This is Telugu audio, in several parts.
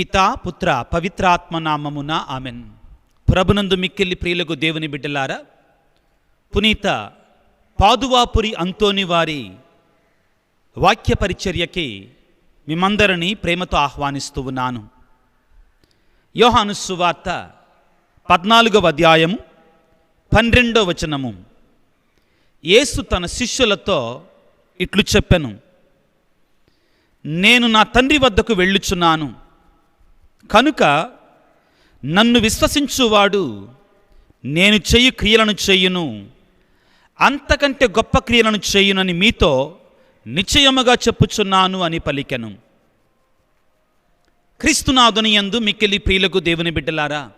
పితా పుత్ర పవిత్రాత్మ నామమున ఆమెన్. ప్రభునందు మిక్కిల్లి ప్రియులకు దేవుని బిడ్డలారా పునీత పాదువాపురి అంతోని వారి వాక్య పరిచర్యకి మిమ్మందరినీ ప్రేమతో ఆహ్వానిస్తూ ఉన్నాను. యోహాను సువార్త పద్నాలుగవ అధ్యాయము పన్నెండవ వచనము. యేసు తన శిష్యులతో ఇట్లు చెప్పెను నేను నా తండ్రి వద్దకు వెళ్ళుచున్నాను. కనుక నన్ను విశ్వసించువాడు నేను చెయ్యి క్రియలను చెయ్యును అంతకంటే గొప్ప క్రియలను చెయ్యునని మీతో నిశ్చయముగా చెప్పుచున్నాను అని పలికెను. క్రీస్తునాథుని యందు మిక్కిలి ప్రియులకు దేవుని బిడ్డలారా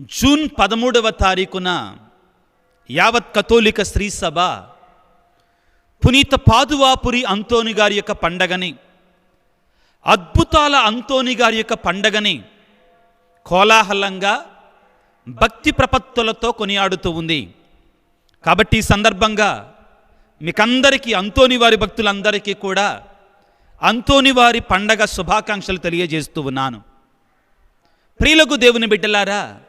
జూన్ పదమూడవ తారీఖున యావత్ కథోలిక స్త్రీ సభ పునీత పాదువాపురి అంతోని గారి యొక్క పండగని అద్భుతాల అంతోని గారి యొక్క పండగని కోలాహలంగా భక్తి ప్రపత్తులతో కొనియాడుతూ ఉంది. కాబట్టి ఈ సందర్భంగా మీకందరికీ అంతోని వారి భక్తులందరికీ కూడా అంతోని వారి పండగ శుభాకాంక్షలు తెలియజేస్తూ ఉన్నాను. ప్రియులకు దేవుని బిడ్డలారా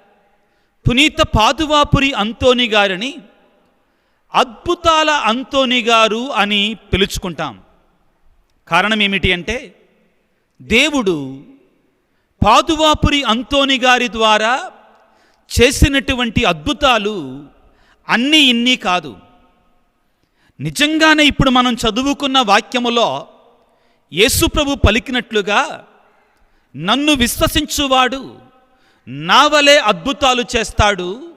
పునీత పాదువాపురి అంతోని గారిని అద్భుతాల అంతోని గారు అని పిలుచుకుంటాం. కారణం ఏమిటి అంటే దేవుడు పాదువాపురి అంతోని గారి ద్వారా చేసినటువంటి అద్భుతాలు అన్నీ ఇన్ని కాదు. నిజంగానే ఇప్పుడు మనం చదువుకున్న వాక్యములో యేసుప్రభు పలికినట్లుగా నన్ను విశ్వసించువాడు నా వలె అద్భుతాలు చేస్తాడు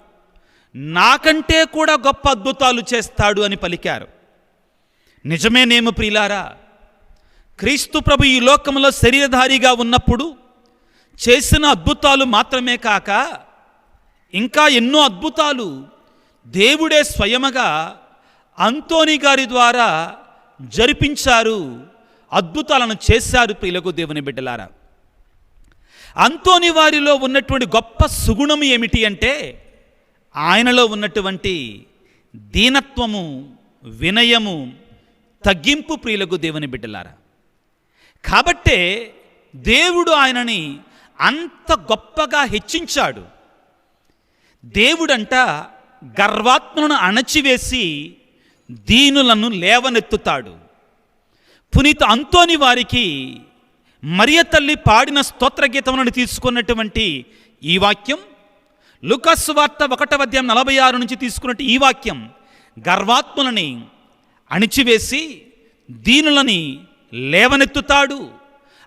నాకంటే కూడా గొప్ప అద్భుతాలు చేస్తాడు అని పలికారు. నిజమేనేమో ప్రిలారా క్రీస్తు ప్రభు ఈ లోకంలో శరీరధారిగా ఉన్నప్పుడు చేసిన అద్భుతాలు మాత్రమే కాక ఇంకా ఎన్నో అద్భుతాలు దేవుడే స్వయముగా అంతోని గారి ద్వారా జరిపించారు అద్భుతాలను చేశారు ప్రియులకు దేవుని బిడ్డలారా. అంతోని వారిలో ఉన్నటువంటి గొప్ప సుగుణం ఏమిటి అంటే ఆయనలో ఉన్నటువంటి దీనత్వము వినయము తగ్గింపు ప్రియులకు దేవుని బిడ్డలారా. కాబట్టే దేవుడు ఆయనని అంత గొప్పగా హెచ్చించాడు. దేవుడంట గర్వాత్మను అణచివేసి దీనులను లేవనెత్తుతాడు. పునీత అంతోని వారికి మరియ తల్లి పాడిన స్తోత్రగీతములను తీసుకున్నటువంటి ఈ వాక్యం లుకస్ వార్త ఒకటవ అధ్యాయం నలభై ఆరు నుంచి తీసుకున్నట్టు ఈ వాక్యం గర్వాత్ములని అణిచివేసి దీనులని లేవనెత్తుతాడు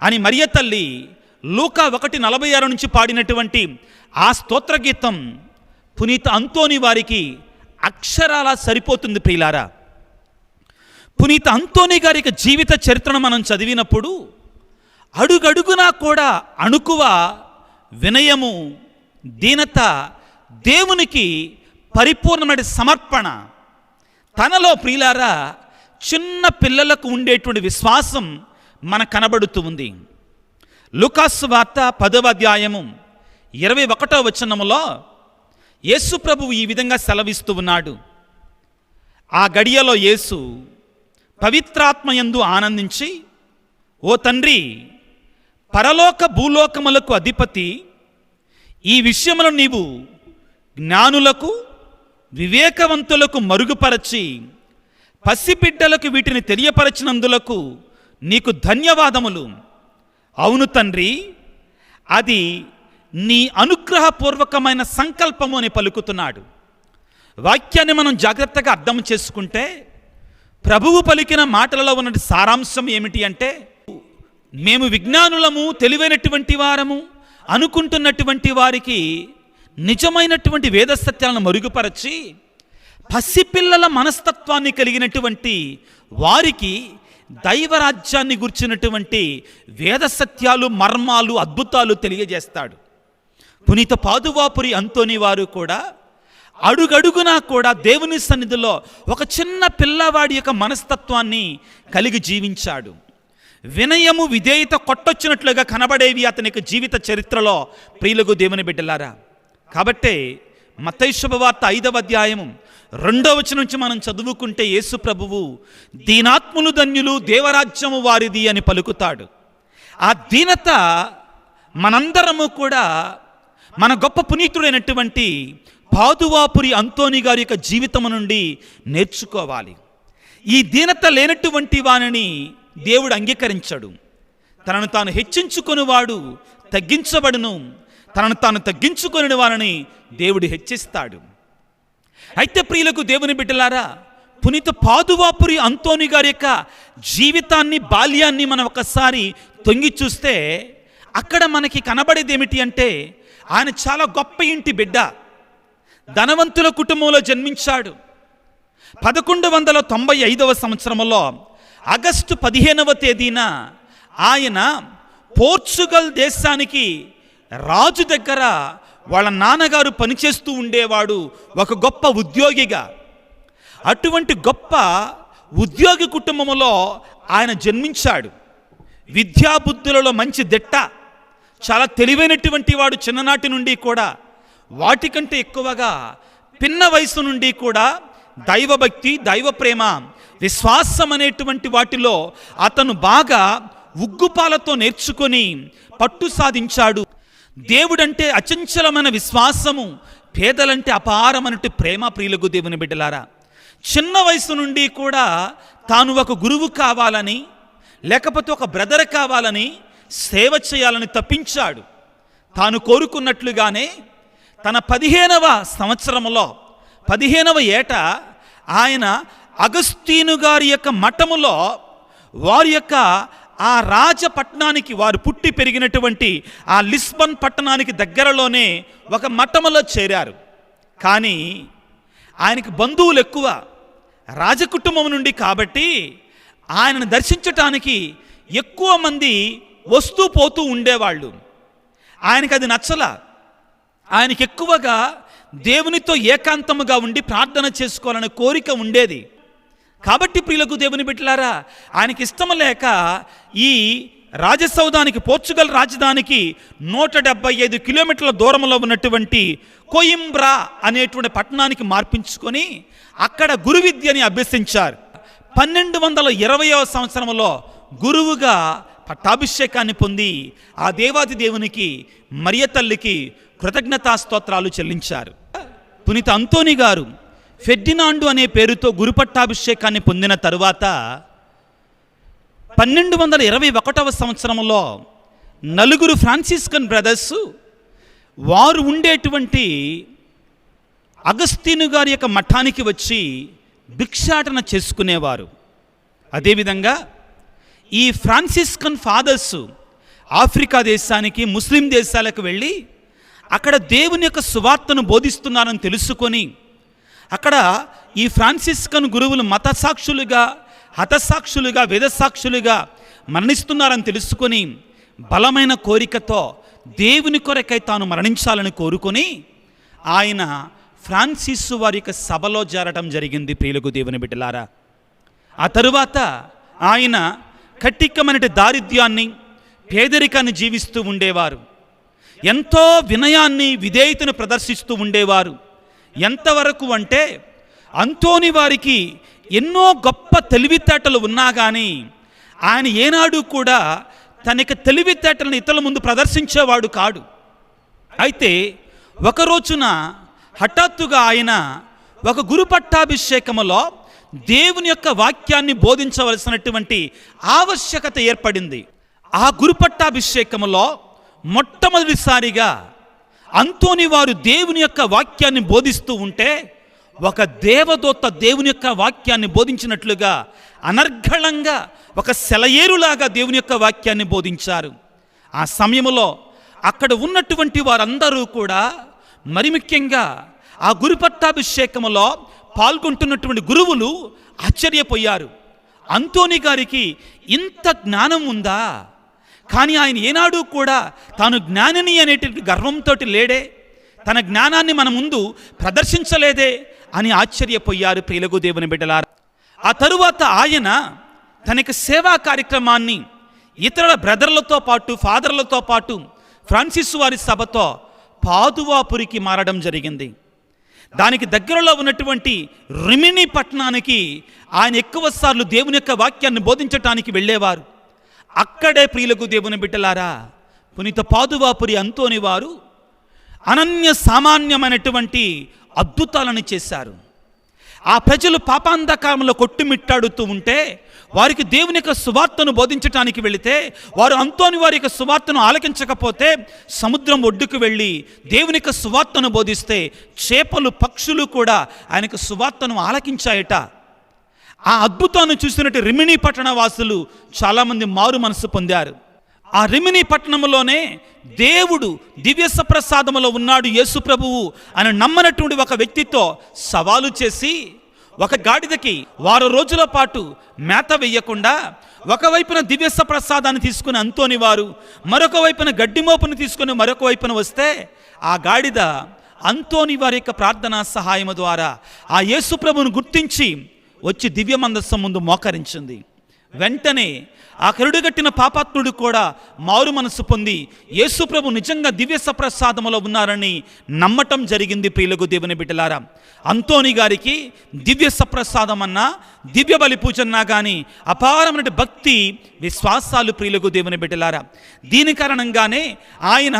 అని మరియ తల్లి లూకా ఒకటి నలభై ఆరు నుంచి పాడినటువంటి ఆ స్తోత్రగీతం పునీత అంతోని వారికి అక్షరాల సరిపోతుంది ప్రియులారా. పునీత అంతోని గారి జీవిత చరిత్రను మనం చదివినప్పుడు అడుగడుగునా కూడా అణుకువ వినయము దీనత దేవునికి పరిపూర్ణమైన సమర్పణ తనలో ప్రియులారా చిన్న పిల్లలకు ఉండేటువంటి విశ్వాసం మన కనబడుతూ ఉంది. లుకాస్ వార్త పదవ అధ్యాయము ఇరవై ఒకటో వచనములో యేసు ప్రభువు ఈ విధంగా సెలవిస్తూ ఉన్నాడు. ఆ గడియలో యేసు పవిత్రాత్మయందు ఆనందించి ఓ తండ్రి పరలోక భూలోకములకు అధిపతి ఈ విషయములను నీవు జ్ఞానులకు వివేకవంతులకు మరుగుపరచి పసిబిడ్డలకు వీటిని తెలియపరచినందులకు నీకు ధన్యవాదములు. అవును తండ్రి అది నీ అనుగ్రహపూర్వకమైన సంకల్పము అని పలుకుతున్నాడు. వాక్యాన్ని మనం జాగ్రత్తగా అర్థం చేసుకుంటే ప్రభువు పలికిన మాటలలో ఉన్న సారాంశం ఏమిటి అంటే మేము విజ్ఞానులము తెలివైనటువంటి వారము అనుకుంటున్నటువంటి వారికి నిజమైనటువంటి వేద సత్యాలను మరుగుపరచి పసిపిల్లల మనస్తత్వాన్ని కలిగినటువంటి వారికి దైవరాజ్యాన్ని గుర్చినటువంటి వేద సత్యాలు మర్మాలు అద్భుతాలు తెలియజేస్తాడు. పునీత పాదువాపురి అంతోని వారు కూడా అడుగడుగునా కూడా దేవుని సన్నిధిలో ఒక చిన్న పిల్లవాడి యొక్క మనస్తత్వాన్ని కలిగి జీవించాడు. వినయము విధేయత కొట్టొచ్చినట్లుగా కనబడేవి అతని యొక్క జీవిత చరిత్రలో. ప్రియులకు దేవుని బిడ్డలారా కాబట్టే మతైశుభవార్త శుభవార్త ఐదవ అధ్యాయము రెండవ వచనం నుంచి మనం చదువుకుంటే యేసు ప్రభువు దీనాత్ములు ధన్యులు దేవరాజ్యము వారిది అని పలుకుతాడు. ఆ దీనత మనందరము కూడా మన గొప్ప పునీతుడైనటువంటి పాదువాపురి అంతోని గారి యొక్క జీవితం నుండి నేర్చుకోవాలి. ఈ దీనత లేనటువంటి వానిని దేవుడు అంగీకరించడు. తనను తాను హెచ్చించుకొనివాడు తగ్గించబడును. తనను తాను తగ్గించుకొని వారిని దేవుడు హెచ్చిస్తాడు. అయితే ప్రియులకు దేవుని బిడ్డలారా పునీత పాదువాపురి అంతోని గారి యొక్క జీవితాన్ని బాల్యాన్ని మనం ఒకసారి తొంగి చూస్తే అక్కడ మనకి కనబడేది ఏమిటి అంటే ఆయన చాలా గొప్ప ఇంటి బిడ్డ. ధనవంతుల కుటుంబంలో జన్మించాడు. పదకొండు వందల తొంభై ఐదవ సంవత్సరంలో ఆగస్టు పదిహేనవ తేదీన ఆయన పోర్చుగల్ దేశానికి రాజు దగ్గర వాళ్ళ నాన్నగారు పనిచేస్తూ ఉండేవాడు ఒక గొప్ప ఉద్యోగిగా. అటువంటి గొప్ప ఉద్యోగి కుటుంబంలో ఆయన జన్మించాడు. విద్యాబుద్ధులలో మంచి దిట్ట చాలా తెలివైనటువంటి వాడు చిన్ననాటి నుండి కూడా వాటికంటే ఎక్కువగా పిన్న వయసు నుండి కూడా దైవభక్తి దైవ ప్రేమ విశ్వాసం అనేటువంటి వాటిలో అతను బాగా ఉగ్గుపాలతో నేర్చుకొని పట్టు సాధించాడు. దేవుడంటే అచంచలమైన విశ్వాసము పేదలంటే అపారమైనట్టు ప్రేమ ప్రియులకు దేవుని బిడ్డలారా. చిన్న వయసు నుండి కూడా తాను ఒక గురువు కావాలని లేకపోతే ఒక బ్రదర్ కావాలని సేవ చేయాలని తప్పించాడు. తాను కోరుకున్నట్లుగానే తన పదిహేనవ సంవత్సరంలో పదిహేనవ ఏట ఆయన అగస్తీను గారి యొక్క మఠములో వారి యొక్క ఆ రాజపట్నానికి వారు పుట్టి పెరిగినటువంటి ఆ లిస్బన్ పట్టణానికి దగ్గరలోనే ఒక మఠములో చేరారు. కానీ ఆయనకి బంధువులు ఎక్కువ రాజకుటుంబం నుండి కాబట్టి ఆయనను దర్శించటానికి ఎక్కువ మంది వస్తూ పోతూ ఉండేవాళ్ళు. ఆయనకి అది నచ్చల. ఆయనకి ఎక్కువగా దేవునితో ఏకాంతముగా ఉండి ప్రార్థన చేసుకోవాలనే కోరిక ఉండేది. కాబట్టి ప్రియులకు దేవుని బిడ్డలారా ఆయనకి ఇష్టం లేక ఈ రాజసౌధానికి పోర్చుగల్ రాజధానికి నూట డెబ్బై ఐదు కిలోమీటర్ల దూరంలో ఉన్నటువంటి కోయింబ్రా అనేటువంటి పట్టణానికి మార్పించుకొని అక్కడ గురు విద్యని అభ్యసించారు. పన్నెండు వందల ఇరవయవ సంవత్సరంలో గురువుగా పట్టాభిషేకాన్ని పొంది ఆ దేవాది దేవునికి మరియ తల్లికి కృతజ్ఞతా స్తోత్రాలు చెల్లించారు. పునీత అంతోని గారు ఫెడ్డినాండు అనే పేరుతో గురుపట్టాభిషేకాన్ని పొందిన తరువాత పన్నెండు వందల ఇరవై ఒకటవ సంవత్సరంలో నలుగురు ఫ్రాన్సిస్కన్ బ్రదర్స్ వారు ఉండేటువంటి అగస్తీను గారి యొక్క మఠానికి వచ్చి భిక్షాటన చేసుకునేవారు. అదేవిధంగా ఈ ఫ్రాన్సిస్కన్ ఫాదర్స్ ఆఫ్రికా దేశానికి ముస్లిం దేశాలకు వెళ్ళి అక్కడ దేవుని యొక్క సువార్తను బోధిస్తున్నారని తెలుసుకొని అక్కడ ఈ ఫ్రాన్సిస్కన్ గురువులు మత సాక్షులుగా హతసాక్షులుగా వేదసాక్షులుగా మరణిస్తున్నారని తెలుసుకొని బలమైన కోరికతో దేవుని కొరకై తాను మరణించాలని కోరుకొని ఆయన ఫ్రాన్సిస్ వారి యొక్క సభలో చేరటం జరిగింది. ప్రియులకు దేవుని బిడ్డలారా ఆ తరువాత ఆయన కట్టిక్కమైన దారిద్ర్యాన్ని పేదరికాన్ని జీవిస్తూ ఉండేవారు. ఎంతో వినయాన్ని విధేయతను ప్రదర్శిస్తూ ఉండేవారు. ఎంతవరకు అంటే అంతోని వారికి ఎన్నో గొప్ప తెలివితేటలు ఉన్నా కానీ ఆయన ఏనాడు కూడా తనకి తెలివితేటలను ఇతరుల ముందు ప్రదర్శించేవాడు కాడు. అయితే ఒకరోజున హఠాత్తుగా ఆయన ఒక గురు పట్టాభిషేకములో దేవుని యొక్క వాక్యాన్ని బోధించవలసినటువంటి ఆవశ్యకత ఏర్పడింది. ఆ గురు పట్టాభిషేకములో మొట్టమొదటిసారిగా అంతోని వారు దేవుని యొక్క వాక్యాన్ని బోధిస్తూ ఉంటే ఒక దేవదూత దేవుని యొక్క వాక్యాన్ని బోధించినట్లుగా అనర్ఘళంగా ఒక సెలయేరులాగా దేవుని యొక్క వాక్యాన్ని బోధించారు. ఆ సమయంలో అక్కడ ఉన్నటువంటి వారందరూ కూడా మరి ముఖ్యంగా ఆ గురుపట్టాభిషేకములో పాల్గొంటున్నటువంటి గురువులు ఆశ్చర్యపోయారు. అంతోని గారికి ఇంత జ్ఞానం ఉందా? కానీ ఆయన ఏనాడు కూడా తాను జ్ఞానిని అనేటువంటి గర్వంతో లేడే తన జ్ఞానాన్ని మన ముందు ప్రదర్శించలేదే అని ఆశ్చర్యపోయారు ప్రియులకు దేవుని బిడ్డలారు. ఆ తరువాత ఆయన తనకి సేవా కార్యక్రమాన్ని ఇతరుల బ్రదర్లతో పాటు ఫాదర్లతో పాటు ఫ్రాన్సిస్ వారి సభతో పాదువాపురికి మారడం జరిగింది. దానికి దగ్గరలో ఉన్నటువంటి రిమిని పట్టణానికి ఆయన ఎక్కువ సార్లు దేవుని యొక్క వాక్యాన్ని బోధించటానికి వెళ్ళేవారు. అక్కడే ప్రియులకు దేవుని బిడ్డలారా పునీత పాదువాపురి అంతోని వారు అనన్య సామాన్యమైనటువంటి అద్భుతాలను చేశారు. ఆ ప్రజలు పాపాంధకారంలో కొట్టుమిట్టాడుతూ ఉంటే వారికి దేవుని యొక్క సువార్తను బోధించడానికి వెళితే వారు అంతోని వారి యొక్క సువార్తను ఆలకించకపోతే సముద్రం ఒడ్డుకు వెళ్ళి దేవుని యొక్క సువార్తను బోధిస్తే చేపలు పక్షులు కూడా ఆయనకు సువార్తను ఆలకించాయట. ఆ అద్భుతాన్ని చూసినట్టు రిమిణి పట్టణ వాసులు చాలామంది మారు మనసు పొందారు. ఆ రిమిని పట్టణంలోనే దేవుడు దివ్య సప్రసాదములో ఉన్నాడు యేసు ప్రభువు అని నమ్మనటువంటి ఒక వ్యక్తితో సవాలు చేసి ఒక గాడిదకి వారం రోజుల పాటు మేత వెయ్యకుండా ఒకవైపున దివ్య సప్రసాదాన్ని తీసుకుని అంతోని వారు మరొక వైపున గడ్డిమోపును తీసుకుని మరొక వైపున వస్తే ఆ గాడిద అంతోని వారి యొక్క ప్రార్థనా సహాయము ద్వారా ఆ యేసుప్రభును గుర్తించి వచ్చి దివ్య మందస్సం ముందు మోకరించింది. వెంటనే ఆ కరుడుగట్టిన పాపాత్ముడు కూడా మారు మనసు పొంది యేసుప్రభు నిజంగా దివ్య సప్రసాదములో ఉన్నారని నమ్మటం జరిగింది ప్రియులకు దేవుని బిడ్డలారా. అంతోని గారికి దివ్య సప్రసాదం అన్నా దివ్య బలి పూజన్నా కానీ అపారమైన భక్తి విశ్వాసాలు ప్రియులకు దేవుని బిడ్డలారా. దీని కారణంగానే ఆయన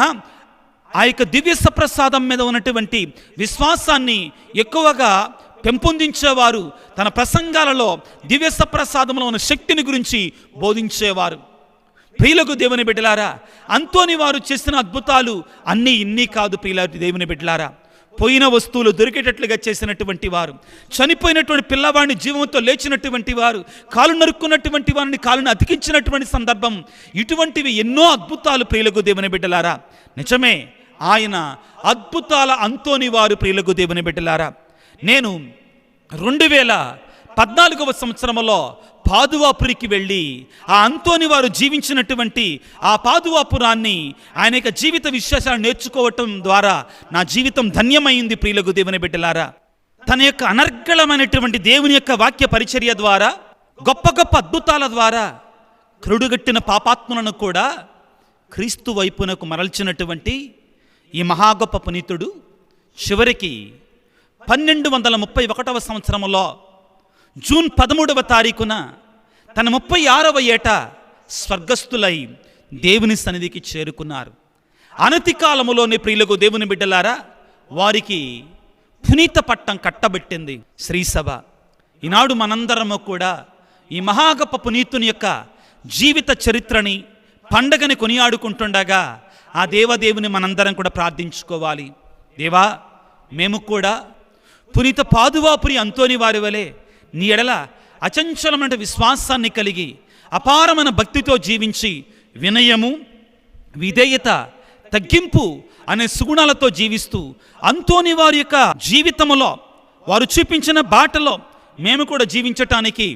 ఆ యొక్క దివ్య సప్రసాదం మీద ఉన్నటువంటి విశ్వాసాన్ని ఎక్కువగా పెంపొందించేవారు తన ప్రసంగాలలో దివ్య సప్రసాదంలో ఉన్న శక్తిని గురించి బోధించేవారు. ప్రియులకు దేవుని బిడ్డలారా అంతోని వారు చేసిన అద్భుతాలు అన్నీ ఇన్ని కాదు ప్రియుల దేవుని బిడ్డలారా. పోయిన వస్తువులు దొరికేటట్లుగా చేసినటువంటి వారు చనిపోయినటువంటి పిల్లవాడిని జీవంతో లేచినటువంటి వారు కాలు నరుక్కున్నటువంటి వారిని కాలుని అతికించినటువంటి సందర్భం ఇటువంటివి ఎన్నో అద్భుతాలు ప్రియులకు దేవుని బిడ్డలారా. నిజమే ఆయన అద్భుతాల అంతోని వారు ప్రియులకు దేవుని బిడ్డలారా. నేను రెండు వేల పద్నాలుగవ సంవత్సరంలో పాదువాపురికి వెళ్ళి ఆ అంతోని వారు జీవించినటువంటి ఆ పాదువాపురాన్ని ఆయన యొక్క జీవిత విశ్వాసాలు నేర్చుకోవటం ద్వారా నా జీవితం ధన్యమైంది ప్రియులకు దేవుని బిడ్డలారా. తన యొక్క అనర్గళమైనటువంటి దేవుని యొక్క వాక్య పరిచర్య ద్వారా గొప్ప గొప్ప అద్భుతాల ద్వారా క్రుడుగట్టిన పాపాత్ములను కూడా క్రీస్తు వైపునకు మరల్చినటువంటి ఈ మహాగొప్ప పునీతుడు చివరికి పన్నెండు వందల ముప్పై ఒకటవ సంవత్సరంలో జూన్ పదమూడవ తారీఖున తన ముప్పై ఆరవ ఏట స్వర్గస్థులై దేవుని సన్నిధికి చేరుకున్నారు. అనతి కాలములోని ప్రియులకు దేవుని బిడ్డలారా వారికి పునీత పట్టం కట్టబెట్టింది శ్రీసభ. ఈనాడు మనందరము కూడా ఈ మహాగప్ప పునీతుని యొక్క జీవిత చరిత్రని పండగని కొనియాడుకుంటుండగా ఆ దేవదేవుని మనందరం కూడా ప్రార్థించుకోవాలి. దేవా మేము కూడా పునీత పాదువాపురి అంతోని వారి వలె నీ ఎడల అచంచలమైన విశ్వాసాన్ని కలిగి అపారమైన భక్తితో జీవించి వినయము విధేయత తగ్గింపు అనే సుగుణాలతో జీవిస్తూ అంతోని వారి యొక్క జీవితములో వారు చూపించిన బాటలో మేము కూడా జీవించటానికి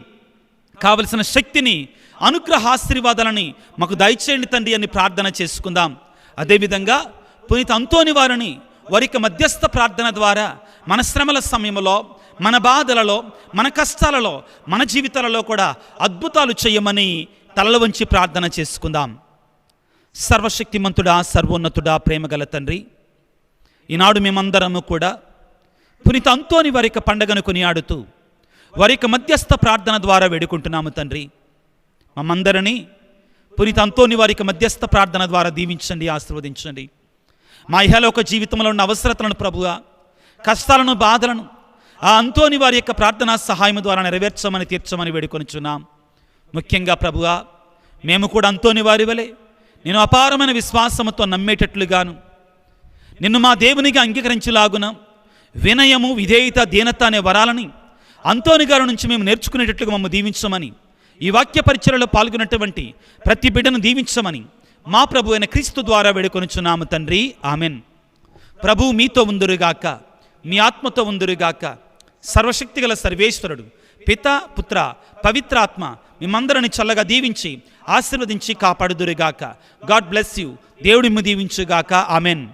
కావలసిన శక్తిని అనుగ్రహాశీర్వాదాలని మాకు దయచేయండి తండ్రి అని ప్రార్థన చేసుకుందాం. అదేవిధంగా పునీత అంతోని వారిని వారి మధ్యస్థ ప్రార్థన ద్వారా మన శ్రమల సమయంలో మన బాధలలో మన కష్టాలలో మన జీవితాలలో కూడా అద్భుతాలు చేయమని తలల వంచి ప్రార్థన చేసుకుందాం. సర్వశక్తిమంతుడా సర్వోన్నతుడా ప్రేమగల తండ్రి ఈనాడు మేమందరము కూడా పునీత అంతోని వారి పండగను కొనియాడుతూ వారి మధ్యస్థ ప్రార్థన ద్వారా వేడుకుంటున్నాము తండ్రి. మమ్మందరినీ పునీత అంతోని వారి మధ్యస్థ ప్రార్థన ద్వారా దీవించండి ఆశీర్వదించండి. మా ఇహలోక జీవితంలో ఉన్న అవసరతలను ప్రభుగా కష్టాలను బాధలను ఆ అంతోని వారి యొక్క ప్రార్థనా సహాయం ద్వారా నెరవేర్చమని తీర్చమని వేడుకొనిచున్నాం. ముఖ్యంగా ప్రభుగా మేము కూడా అంతోని వారి వలె నేను అపారమైన విశ్వాసముతో నమ్మేటట్లుగాను నిన్ను మా దేవునిగా అంగీకరించలాగున వినయము విధేయత దీనత అనే వరాలని అంతోని గారి నుంచి మేము నేర్చుకునేటట్లుగా మమ్మల్ని దీవించమని ఈ వాక్య పరిచయలో పాల్గొన్నటువంటి ప్రతి బిడ్డను దీవించమని మా ప్రభు అయిన క్రీస్తు ద్వారా వేడుకొనుచున్నాము తండ్రి. ఆమెన్. ప్రభు మీతో ఉందురుగాక మీ ఆత్మతో ఉందురుగాక సర్వశక్తిగల సర్వేశ్వరుడు పిత పుత్ర పవిత్రాత్మ మిమ్మందరిని చల్లగా దీవించి ఆశీర్వదించి కాపాడుదురుగాక. God bless you. దేవుడిమ్మ దీవించుగాక. ఆమెన్.